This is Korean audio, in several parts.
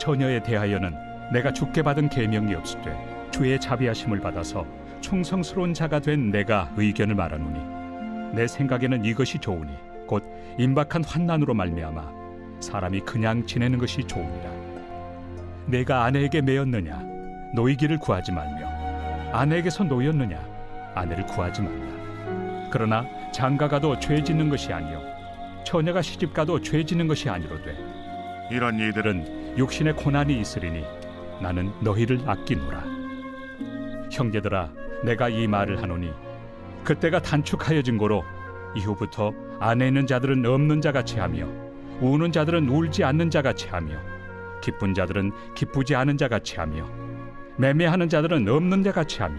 처녀에 대하여는 내가 주께 받은 계명이 없으되 주의 자비하심을 받아서 충성스러운 자가 된 내가 의견을 말하노니 내 생각에는 이것이 좋으니 곧 임박한 환난으로 말미암아 사람이 그냥 지내는 것이 좋으니라. 내가 아내에게 매였느냐? 노이기를 구하지 말며 아내에게서 노였느냐? 아내를 구하지 말라. 그러나 장가가도 죄 짓는 것이 아니요 처녀가 시집가도 죄 짓는 것이 아니로되 이런 이들은 육신의 고난이 있으리니 나는 너희를 아끼노라. 형제들아 내가 이 말을 하노니 그때가 단축하여 진 고로 이후부터 안에 있는 자들은 없는 자 같이 하며 우는 자들은 울지 않는 자 같이 하며 기쁜 자들은 기쁘지 않은 자 같이 하며 매매하는 자들은 없는 자 같이 하며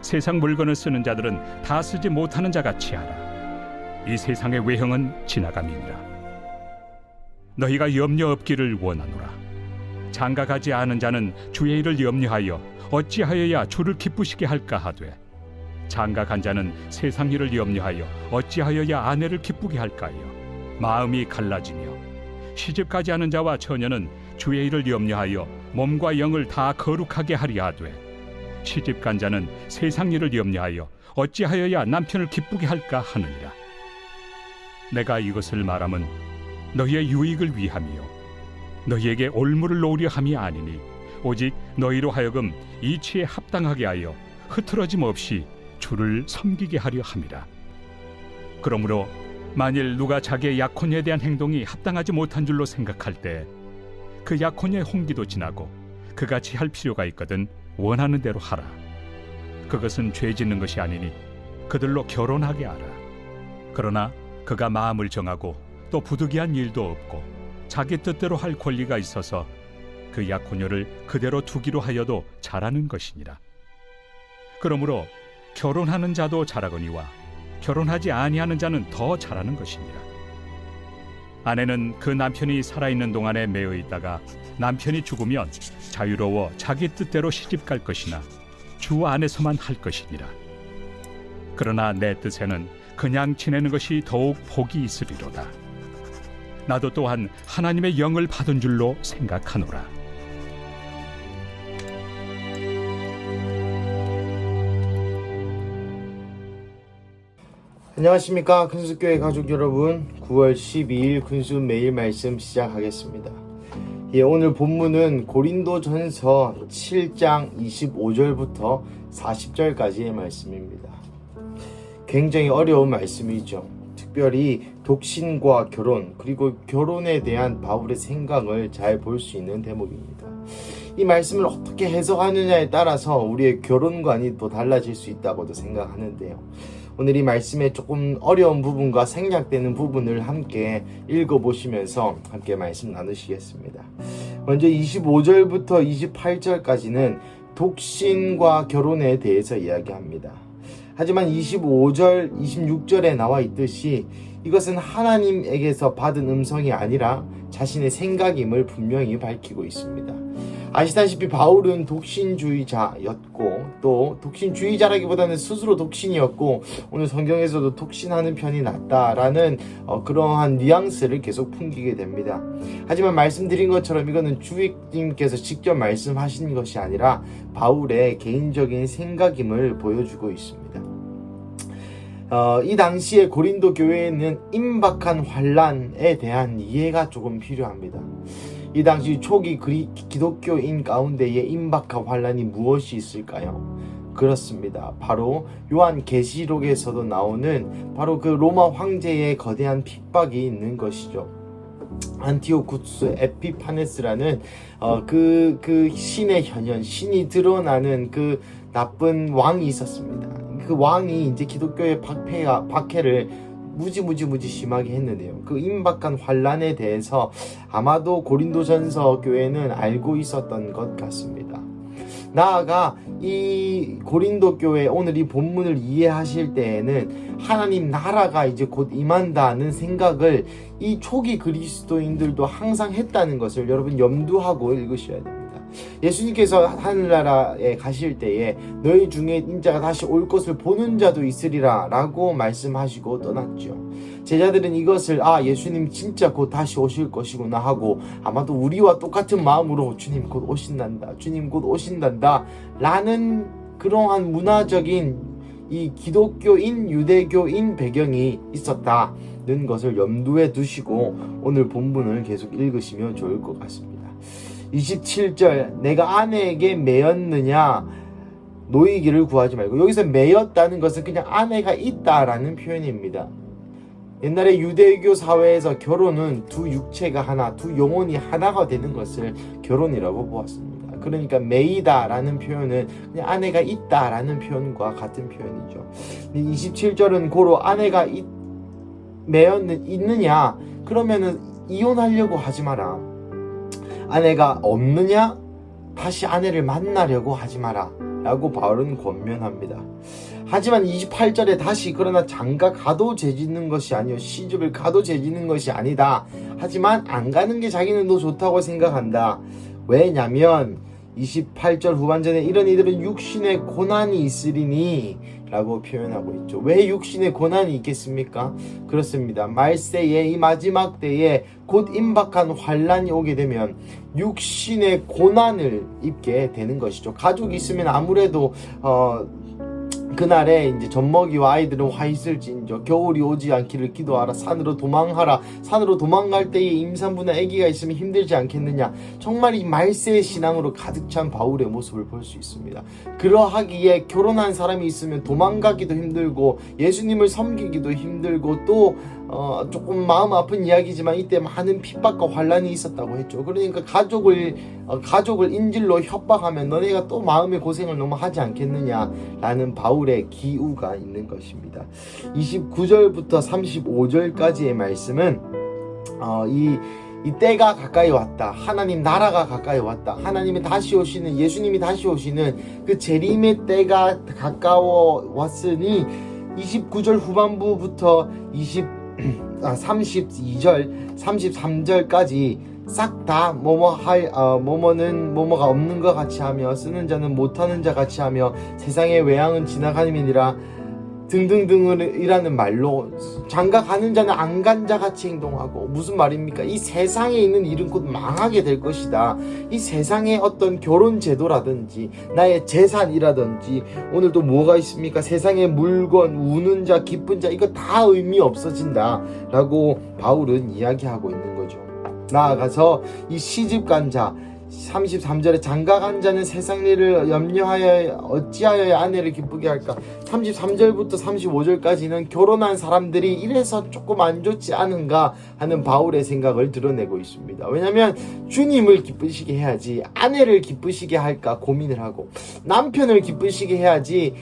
세상 물건을 쓰는 자들은 다 쓰지 못하는 자 같이 하라. 이 세상의 외형은 지나감이니라 너희가 염려 없기를 원하노라. 장가 가지 않은 자는 주의 일을 염려하여 어찌하여야 주를 기쁘시게 할까 하되 장가 간 자는 세상 일을 염려하여 어찌하여야 아내를 기쁘게 할까요? 마음이 갈라지며 시집 가지 않은 자와 처녀는 주의 일을 염려하여 몸과 영을 다 거룩하게 하려 하되 시집 간 자는 세상 일을 염려하여 어찌하여야 남편을 기쁘게 할까 하느니라. 내가 이것을 말함은 너희의 유익을 위함이요. 너희에게 올무를 놓으려 함이 아니니 오직 너희로 하여금 이치에 합당하게 하여 흐트러짐 없이 주를 섬기게 하려 함이라. 그러므로 만일 누가 자기의 약혼에 대한 행동이 합당하지 못한 줄로 생각할 때 그 약혼의 홍기도 지나고 그같이 할 필요가 있거든 원하는 대로 하라. 그것은 죄 짓는 것이 아니니 그들로 결혼하게 하라. 그러나 그가 마음을 정하고 또 부득이한 일도 없고 자기 뜻대로 할 권리가 있어서 그 약혼녀를 그대로 두기로 하여도 잘하는 것이니라. 그러므로 결혼하는 자도 잘하거니와 결혼하지 아니하는 자는 더 잘하는 것이니라. 아내는 그 남편이 살아있는 동안에 매여 있다가 남편이 죽으면 자유로워 자기 뜻대로 시집 갈 것이나 주 안에서만 할 것이니라. 그러나 내 뜻에는 그냥 지내는 것이 더욱 복이 있으리로다. 나도 또한 하나님의 영을 받은 줄로 생각하노라. 안녕하십니까 큰수교회 가족 여러분. 9월 12일 군수 매일 말씀 시작하겠습니다. 예, 오늘 본문은 고린도전서 7장 25절부터 40절까지의 말씀입니다. 굉장히 어려운 말씀이죠 특별히 독신과 결혼 그리고 결혼에 대한 바울의 생각을 잘 볼 수 있는 대목입니다 이 말씀을 어떻게 해석하느냐에 따라서 우리의 결혼관이 또 달라질 수 있다고도 생각하는데요 오늘 이 말씀에 조금 어려운 부분과 생략되는 부분을 함께 읽어보시면서 함께 말씀 나누시겠습니다. 먼저 25절부터 28절까지는 독신과 결혼에 대해서 이야기합니다. 하지만 25절, 26절에 나와 있듯이 이것은 하나님에게서 받은 음성이 아니라 자신의 생각임을 분명히 밝히고 있습니다. 아시다시피 바울은 독신주의자였고 또 독신주의자라기보다는 스스로 독신이었고 오늘 성경에서도 독신하는 편이 낫다라는 어, 그러한 뉘앙스를 계속 풍기게 됩니다. 하지만 말씀드린 것처럼 이거는 주익님께서 직접 말씀하신 것이 아니라 바울의 개인적인 생각임을 보여주고 있습니다. 어, 이 당시에 고린도 교회에는 임박한 환란에 대한 이해가 조금 필요합니다. 이 당시 초기 그리, 기독교인 가운데에 임박한 환란이 무엇이 있을까요? 그렇습니다. 바로 요한 계시록에서도 나오는 바로 그 로마 황제의 거대한 핍박이 있는 것이죠. 안티오쿠스 에피파네스라는 어, 그, 그 신의 현현, 신이 드러나는 그 나쁜 왕이 있었습니다. 그 왕이 이제 기독교의 박해가, 박해를 무지무지 무지 심하게 했는데요. 그 임박한 환란에 대해서 아마도 고린도전서 교회는 알고 있었던 것 같습니다. 나아가 이 고린도 교회 오늘 이 본문을 이해하실 때에는 하나님 나라가 이제 곧 임한다는 생각을 이 초기 그리스도인들도 항상 했다는 것을 여러분 염두하고 읽으셔야 됩니다. 예수님께서 하늘나라에 가실 때에 너희 중에 인자가 다시 올 것을 보는 자도 있으리라 라고 말씀하시고 떠났죠. 제자들은 이것을 아 예수님 진짜 곧 다시 오실 것이구나 하고 아마도 우리와 똑같은 마음으로 주님 곧 오신단다 주님 곧 오신단다 라는 그러한 문화적인 이 기독교인 유대교인 배경이 있었다는 것을 염두에 두시고 오늘 본문을 계속 읽으시면 좋을 것 같습니다 27절 내가 아내에게 매였느냐 노이기를 구하지 말고 여기서 매였다는 것은 그냥 아내가 있다라는 표현입니다 옛날에 유대교 사회에서 결혼은 두 육체가 하나, 두 영혼이 하나가 되는 것을 결혼이라고 보았습니다. 그러니까 매이다라는 표현은 그냥 아내가 있다라는 표현과 같은 표현이죠. 27절은 고로 아내가 있, 매였는 있느냐? 그러면은 이혼하려고 하지 마라. 아내가 없느냐? 다시 아내를 만나려고 하지 마라. 라고 바울은 권면합니다. 하지만 28절에 다시 그러나 장가 가도 죄짓는 것이 아니요 시집을 가도 죄짓는 것이 아니다. 하지만 안 가는 게 자기는 더 좋다고 생각한다. 왜냐면 28절 후반전에 이런 이들은 육신의 고난이 있으리니 라고 표현하고 있죠. 왜 육신의 고난이 있겠습니까? 그렇습니다. 말세에 이 마지막 때에 곧 임박한 환란이 오게 되면 육신의 고난을 입게 되는 것이죠. 가족이 있으면 아무래도 어 그날에 이제 젖먹이와 아이들은 화 있을진저 겨울이 오지 않기를 기도하라 산으로 도망하라. 산으로 도망갈 때에 임산부나 아기가 있으면 힘들지 않겠느냐? 정말 이 말세의 신앙으로 가득 찬 바울의 모습을 볼 수 있습니다. 그러하기에 결혼한 사람이 있으면 도망가기도 힘들고 예수님을 섬기기도 힘들고 또 어, 조금 마음 아픈 이야기지만 이때 많은 핍박과 환란이 있었다고 했죠. 그러니까 가족을 어, 가족을 인질로 협박하면 너네가 또 마음의 고생을 너무 하지 않겠느냐라는 바울의 기우가 있는 것입니다. 29절부터 35절까지의 말씀은 어, 이, 이 때가 가까이 왔다. 하나님 나라가 가까이 왔다. 하나님이 다시 오시는 예수님이 다시 오시는 그 재림의 때가 가까워 왔으니 29절 후반부부터 20 아, 32절, 33절까지 싹 다 뭐뭐 할 어, 뭐뭐는 뭐뭐가 없는 것 같이 하며 쓰는 자는 못하는 자 같이 하며 세상의 외양은 지나가님이니라 등등등이라는 말로 장가 가는 자는 안 간 자 같이 행동하고 무슨 말입니까? 이 세상에 있는 일은 곧 망하게 될 것이다. 이 세상의 어떤 결혼 제도라든지 나의 재산이라든지 오늘 또 뭐가 있습니까? 세상의 물건, 우는 자, 기쁜 자 이거 다 의미 없어진다라고 바울은 이야기하고 있는 거죠. 나아가서 이 시집 간 자, 33절에 장가간 자는 세상 일을 염려하여 어찌하여 아내를 기쁘게 할까 33절부터 35절까지는 결혼한 사람들이 이래서 조금 안 좋지 않은가 하는 바울의 생각을 드러내고 있습니다 왜냐하면 주님을 기쁘시게 해야지 아내를 기쁘시게 할까 고민을 하고 남편을 기쁘시게 해야지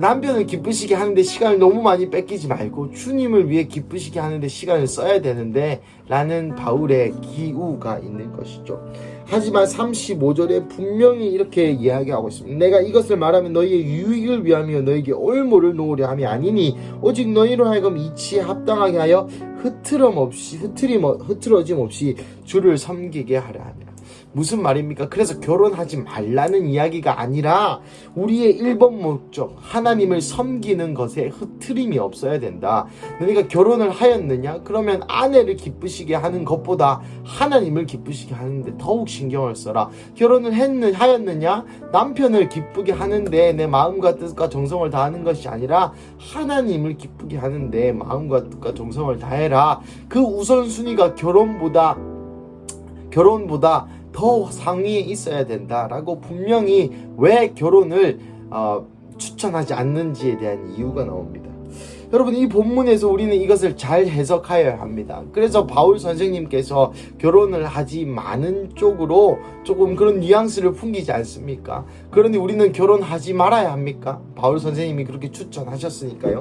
남편을 기쁘시게 하는데 시간을 너무 많이 뺏기지 말고 주님을 위해 기쁘시게 하는데 시간을 써야 되는데 라는 바울의 기우가 있는 것이죠. 하지만 35절에 분명히 이렇게 이야기하고 있습니다. 내가 이것을 말하면 너희의 유익을 위하며 너희에게 올무를 놓으려 함이 아니니 오직 너희로 하여금 이치에 합당하게 하여 흐트럼 없이 흐트림 흐트러짐 없이 주를 섬기게 하려 하며 무슨 말입니까? 그래서 결혼하지 말라는 이야기가 아니라 우리의 1번 목적 하나님을 섬기는 것에 흐트림이 없어야 된다. 너희가 결혼을 하였느냐? 그러면 아내를 기쁘시게 하는 것보다 하나님을 기쁘시게 하는데 더욱 신경을 써라. 결혼을 했느 하였느냐? 남편을 기쁘게 하는데 내 마음과 뜻과 정성을 다하는 것이 아니라 하나님을 기쁘게 하는데 마음과 뜻과 정성을 다해라. 그 우선순위가 결혼보다 결혼보다 더 상위에 있어야 된다라고 분명히 왜 결혼을 어, 추천하지 않는지에 대한 이유가 나옵니다. 여러분 이 본문에서 우리는 이것을 잘 해석하여야 합니다. 그래서 바울 선생님께서 결혼을 하지 많은 쪽으로 조금 그런 뉘앙스를 풍기지 않습니까? 그런데 우리는 결혼하지 말아야 합니까? 바울 선생님이 그렇게 추천하셨으니까요.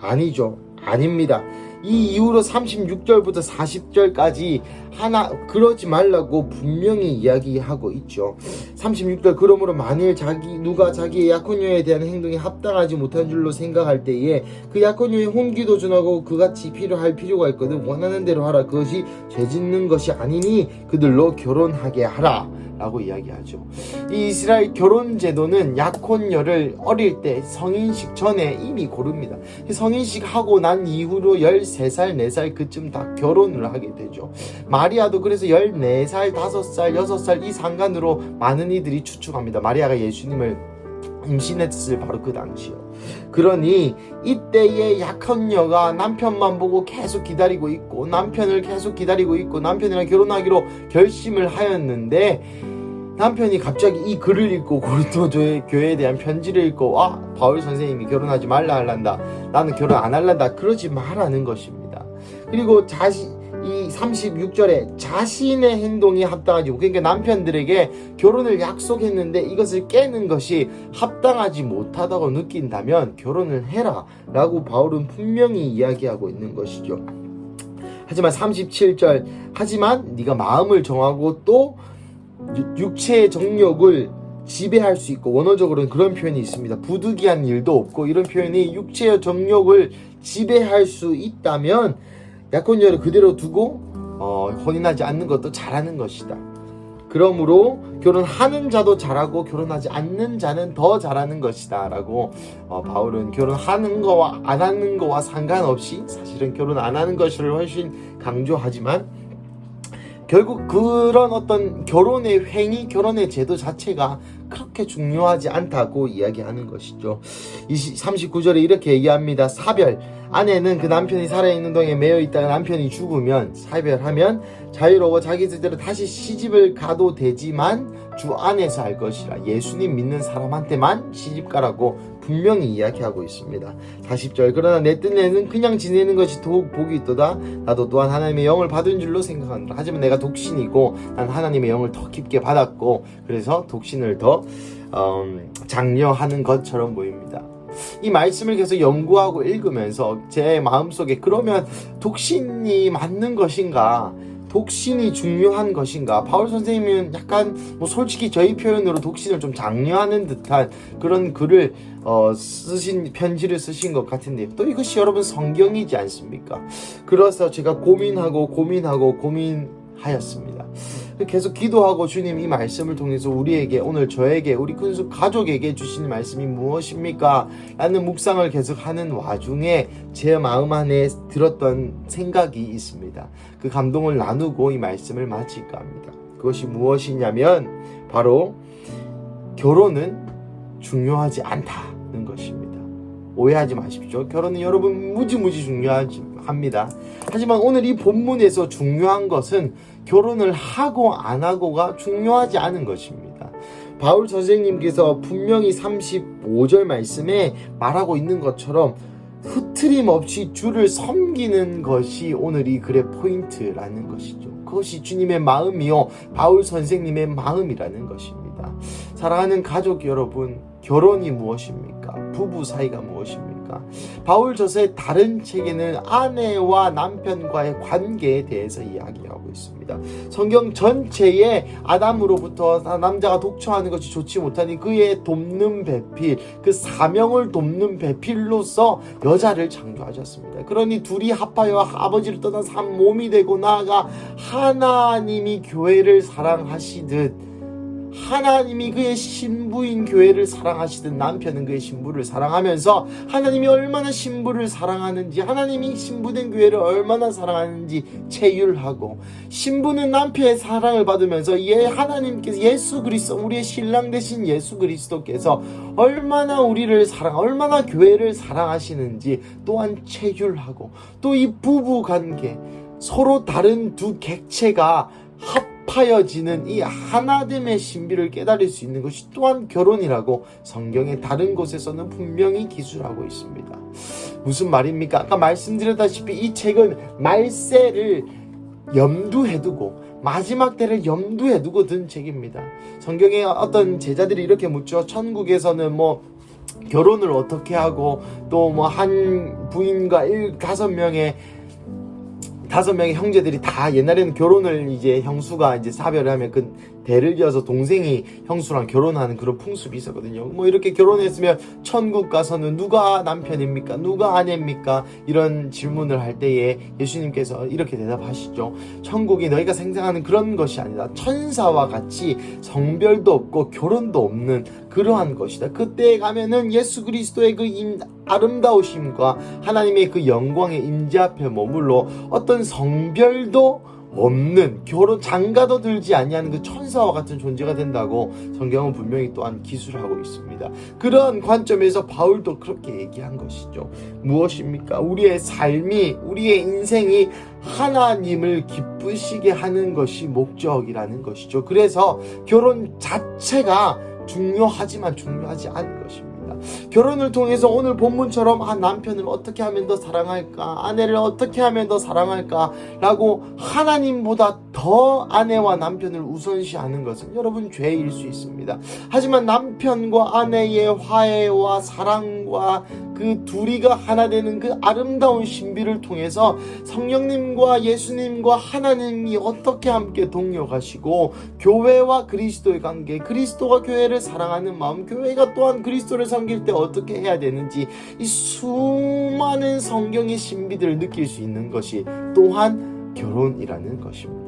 아니죠. 아닙니다. 이 이후로 36절부터 40절까지 하나 그러지 말라고 분명히 이야기하고 있죠. 36절 그러므로 만일 자기 누가 자기의 약혼녀에 대한 행동이 합당하지 못한 줄로 생각할 때에 그 약혼녀의 혼기도 전하고 그같이 필요할 필요가 있거든 원하는 대로 하라 그것이 죄짓는 것이 아니니 그들로 결혼하게 하라 라고 이야기하죠. 이 이스라엘 결혼 제도는 약혼녀를 어릴 때 성인식 전에 이미 고릅니다. 성인식 하고 난 이후로 13살, 4살 그쯤 다 결혼을 하게 되죠. 마리아도 그래서 14살, 5살, 6살 이 상간으로 많은 이들이 추측합니다. 마리아가 예수님을 임신했을 바로 그 당시요. 그러니 이때의 약혼녀가 남편만 보고 계속 기다리고 있고 남편을 계속 기다리고 있고 남편이랑 결혼하기로 결심을 하였는데 남편이 갑자기 이 글을 읽고 고린도 교회- 교회에 대한 편지를 읽고 아 바울 선생님이 결혼하지 말라 할란다. 나는 결혼 안 할란다. 그러지 말라는 것입니다. 그리고 자신 이 36절에 자신의 행동이 합당하지. 그러니까 남편들에게 결혼을 약속했는데 이것을 깨는 것이 합당하지 못하다고 느낀다면 결혼을 해라 라고 바울은 분명히 이야기하고 있는 것이죠. 하지만 37절 하지만 네가 마음을 정하고 또 유- 육체의 정욕을 지배할 수 있고 원어적으로는 그런 표현이 있습니다. 부득이한 일도 없고 이런 표현이 육체의 정욕을 지배할 수 있다면 약혼녀를 그대로 두고 어, 혼인하지 않는 것도 잘하는 것이다. 그러므로 결혼하는 자도 잘하고 결혼하지 않는 자는 더 잘하는 것이다 라고 어, 바울은 결혼하는 거와 안 하는 거와 상관없이 사실은 결혼 안 하는 것을 훨씬 강조하지만 결국 그런 어떤 결혼의 행위, 결혼의 제도 자체가 그렇게 중요하지 않다고 이야기하는 것이죠. 39절에 이렇게 얘기합니다. 사별. 아내는 그 남편이 살아있는 동에 매여 있다가 남편이 죽으면 사별하면 자유로워 자기 뜻대로 다시 시집을 가도 되지만 주 안에서 할 것이라 예수님 믿는 사람한테만 시집 가라고 분명히 이야기하고 있습니다. 40절 그러나 내 뜬에는 그냥 지내는 것이 더욱 복이 있도다 나도 또한 하나님의 영을 받은 줄로 생각한다 하지만 내가 독신이고 난 하나님의 영을 더 깊게 받았고 그래서 독신을 더 음, 장려하는 것처럼 보입니다. 이 말씀을 계속 연구하고 읽으면서 제 마음속에 그러면 독신이 맞는 것인가? 독신이 중요한 것인가? 바울 선생님은 약간 뭐 솔직히 저희 표현으로 독신을 좀 장려하는 듯한 그런 글을 어, 쓰신 편지를 쓰신 것 같은데 또 이것이 여러분 성경이지 않습니까? 그래서 제가 고민하고 고민하고 고민하였습니다. 계속 기도하고 주님 이 말씀을 통해서 우리에게 오늘 저에게 우리 큰수 가족에게 주신 말씀이 무엇입니까? 라는 묵상을 계속 하는 와중에 제 마음 안에 들었던 생각이 있습니다. 그 감동을 나누고 이 말씀을 마칠까 합니다. 그것이 무엇이냐면 바로 결혼은 중요하지 않다는 것입니다. 오해하지 마십시오. 결혼은 여러분 무지무지 중요 합니다. 하지만 오늘 이 본문에서 중요한 것은 결혼을 하고 안 하고가 중요하지 않은 것입니다. 바울 선생님께서 분명히 35절 말씀에 말하고 있는 것처럼 흐트림 없이 주를 섬기는 것이 오늘 이 글의 포인트라는 것이죠. 그것이 주님의 마음이요. 바울 선생님의 마음이라는 것입니다. 사랑하는 가족 여러분, 결혼이 무엇입니까? 부부 사이가 무엇입니까? 바울 저서의 다른 책에는 아내와 남편과의 관계에 대해서 이야기하고 있습니다. 성경 전체에 아담으로부터 남자가 독처하는 것이 좋지 못하니 그의 돕는 배필, 그 사명을 돕는 배필로서 여자를 창조하셨습니다. 그러니 둘이 합하여 아버지를 떠나서 한 몸이 되고 나아가 하나님이 교회를 사랑하시듯 하나님이 그의 신부인 교회를 사랑하시듯 남편은 그의 신부를 사랑하면서 하나님이 얼마나 신부를 사랑하는지 하나님이 신부된 교회를 얼마나 사랑하는지 체휼하고 신부는 남편의 사랑을 받으면서 예 하나님께서 예수 그리스도 우리의 신랑 되신 예수 그리스도께서 얼마나 우리를 사랑 얼마나 교회를 사랑하시는지 또한 체휼하고 또 이 부부 관계 서로 다른 두 객체가 합 하여지는 이 하나됨의 신비를 깨달을 수 있는 것이 또한 결혼이라고 성경의 다른 곳에서는 분명히 기술하고 있습니다. 무슨 말입니까? 아까 말씀드렸다시피 이 책은 말세를 염두에 두고 마지막 때를 염두에 두고 든 책입니다. 성경에 어떤 제자들이 이렇게 묻죠. 천국에서는 뭐 결혼을 어떻게 하고 또 뭐 한 부인과 일 다섯 명의 다섯 명의 형제들이 다 옛날에는 결혼을 이제 형수가 이제 사별을 하면 그 대를 이어서 동생이 형수랑 결혼하는 그런 풍습이 있었거든요. 뭐 이렇게 결혼했으면 천국 가서는 누가 남편입니까? 누가 아내입니까? 이런 질문을 할 때에 예수님께서 이렇게 대답하시죠. 천국이 너희가 생각하는 그런 것이 아니다. 천사와 같이 성별도 없고 결혼도 없는 그러한 것이다. 그때에 가면은 예수 그리스도의 그 임, 아름다우심과 하나님의 그 영광의 임재 앞에 머물러 어떤 성별도 없는 결혼 장가도 들지 아니하는 그 천사와 같은 존재가 된다고 성경은 분명히 또한 기술하고 있습니다. 그런 관점에서 바울도 그렇게 얘기한 것이죠. 무엇입니까? 우리의 삶이 우리의 인생이 하나님을 기쁘시게 하는 것이 목적이라는 것이죠. 그래서 결혼 자체가 중요하지만 중요하지 않은 것입니다. 결혼을 통해서 오늘 본문처럼 아 남편을 어떻게 하면 더 사랑할까? 아내를 어떻게 하면 더 사랑할까? 라고 하나님보다 더 아내와 남편을 우선시하는 것은 여러분 죄일 수 있습니다. 하지만 남편과 아내의 화해와 사랑과 그 둘이가 하나 되는 그 아름다운 신비를 통해서 성령님과 예수님과 하나님이 어떻게 함께 동력하시고 교회와 그리스도의 관계 그리스도가 교회를 사랑하는 마음 교회가 또한 그리스도를 섬길 때 어떻게 해야 되는지 이 수많은 성경의 신비들을 느낄 수 있는 것이 또한 결혼이라는 것입니다.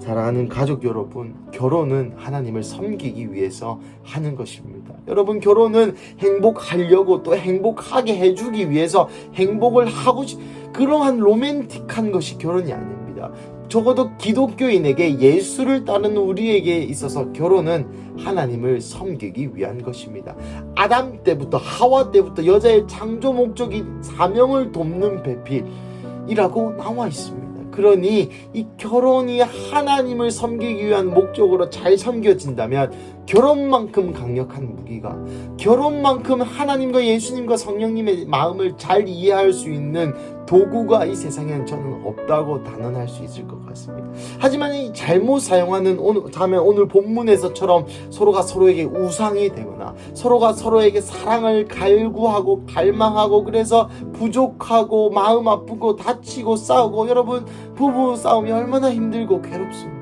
사랑하는 가족 여러분, 결혼은 하나님을 섬기기 위해서 하는 것입니다. 여러분, 결혼은 행복하려고 또 행복하게 해주기 위해서 행복을 하고 싶, 그러한 로맨틱한 것이 결혼이 아닙니다. 적어도 기독교인에게 예수를 따르는 우리에게 있어서 결혼은 하나님을 섬기기 위한 것입니다. 아담 때부터 하와 때부터 여자의 창조 목적이 사명을 돕는 배필이라고 나와 있습니다. 그러니 이 결혼이 하나님을 섬기기 위한 목적으로 잘 섬겨진다면 결혼만큼 강력한 무기가 결혼만큼 하나님과 예수님과 성령님의 마음을 잘 이해할 수 있는 도구가 이 세상에는 저는 없다고 단언할 수 있을 것 같습니다. 하지만 이 잘못 사용하는 오늘 자면 오늘 본문에서처럼 서로가 서로에게 우상이 되거나 서로가 서로에게 사랑을 갈구하고 갈망하고 그래서 부족하고 마음 아프고 다치고 싸우고 여러분 부부 싸움이 얼마나 힘들고 괴롭습니까?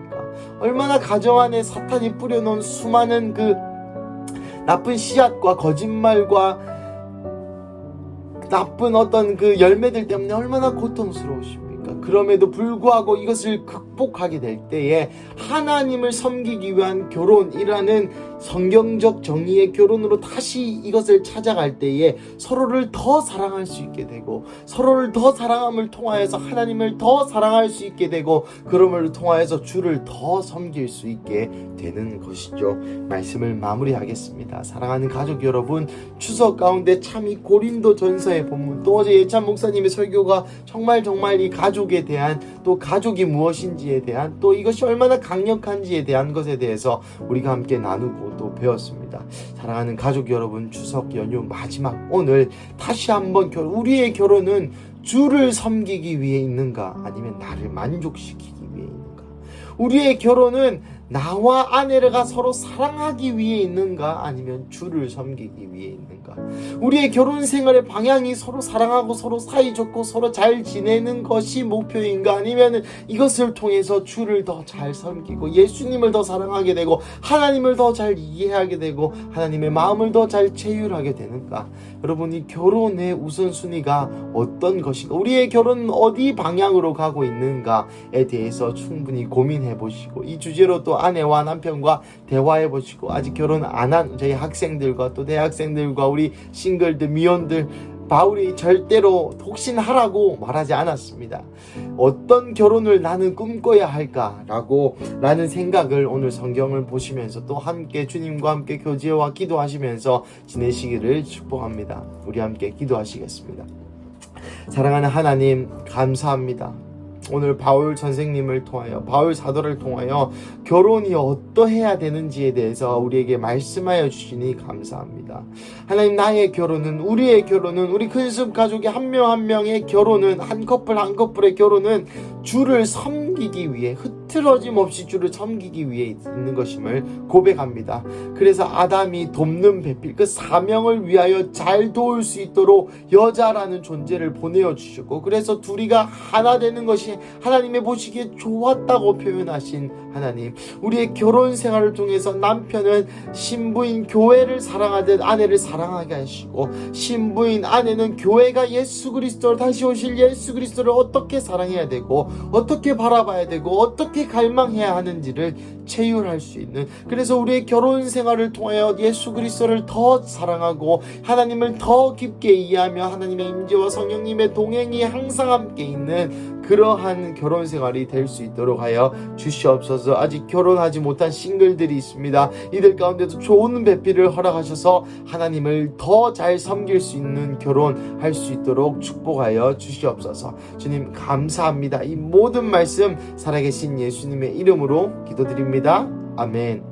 얼마나 가정 안에 사탄이 뿌려놓은 수많은 그 나쁜 씨앗과 거짓말과 나쁜 어떤 그 열매들 때문에 얼마나 고통스러우십니까? 그럼에도 불구하고 이것을 극복하게 될 때에 하나님을 섬기기 위한 결혼이라는 성경적 정의의 결혼으로 다시 이것을 찾아갈 때에 서로를 더 사랑할 수 있게 되고 서로를 더 사랑함을 통하여서 하나님을 더 사랑할 수 있게 되고 그럼을 통하여서 주를 더 섬길 수 있게 되는 것이죠. 말씀을 마무리하겠습니다. 사랑하는 가족 여러분, 추석 가운데 참 이 고린도 전서의 본문 또 어제 예찬 목사님의 설교가 정말 정말 이 가족에 대한 또 가족이 무엇인지에 대한 또 이것이 얼마나 강력한지에 대한 것에 대해서 우리가 함께 나누고 또 배웠습니다. 사랑하는 가족 여러분, 추석 연휴 마지막 오늘 다시 한번 결 우리의 결혼은 주를 섬기기 위해 있는가 아니면 나를 만족시키기 위해 있는가? 우리의 결혼은 나와 아내가 서로 사랑하기 위해 있는가? 아니면 주를 섬기기 위해 있는가? 우리의 결혼 생활의 방향이 서로 사랑하고 서로 사이좋고 서로 잘 지내는 것이 목표인가? 아니면 이것을 통해서 주를 더 잘 섬기고 예수님을 더 사랑하게 되고 하나님을 더 잘 이해하게 되고 하나님의 마음을 더 잘 체휼하게 되는가? 여러분 이 결혼의 우선순위가 어떤 것인가? 우리의 결혼은 어디 방향으로 가고 있는가에 대해서 충분히 고민해 보시고 이 주제로 또 아내와 남편과 대화해 보시고 아직 결혼 안 한 저희 학생들과 또 대학생들과 우리 싱글들 미혼들 바울이 절대로 독신하라고 말하지 않았습니다. 어떤 결혼을 나는 꿈꿔야 할까라고 라는 생각을 오늘 성경을 보시면서 또 함께 주님과 함께 교제와 기도하시면서 지내시기를 축복합니다. 우리 함께 기도하시겠습니다. 사랑하는 하나님 감사합니다. 오늘 바울 선생님을 통하여 바울 사도를 통하여 결혼이 어떠해야 되는지에 대해서 우리에게 말씀하여 주시니 감사합니다. 하나님 나의 결혼은 우리의 결혼은 우리 큰숲 가족의 한 명한 명의 결혼은 한 커플 한 커플의 결혼은 주를 섬기기 위해 흩 틀어짐 없이 주를 섬기기 위해 있는 것임을 고백합니다. 그래서 아담이 돕는 배필 그 사명을 위하여 잘 도울 수 있도록 여자라는 존재를 보내어 주셨고 그래서 둘이가 하나 되는 것이 하나님의 보시기에 좋았다고 표현하신 하나님 우리의 결혼 생활을 통해서 남편은 신부인 교회를 사랑하듯 아내를 사랑하게 하시고 신부인 아내는 교회가 예수 그리스도를 다시 오실 예수 그리스도를 어떻게 사랑해야 되고 어떻게 바라봐야 되고 어떻게 갈망해야 하는지를 체휼할 수 있는. 그래서 우리의 결혼 생활을 통하여 예수 그리스도를 더 사랑하고 하나님을 더 깊게 이해하며 하나님의 임재와 성령님의 동행이 항상 함께 있는 그러한 결혼 생활이 될 수 있도록 하여 주시옵소서. 아직 결혼하지 못한 싱글들이 있습니다. 이들 가운데도 좋은 배필을 허락하셔서 하나님을 더 잘 섬길 수 있는 결혼 할 수 있도록 축복하여 주시옵소서. 주님 감사합니다. 이 모든 말씀 살아계신 예수님의 이름으로 기도드립니다. 아멘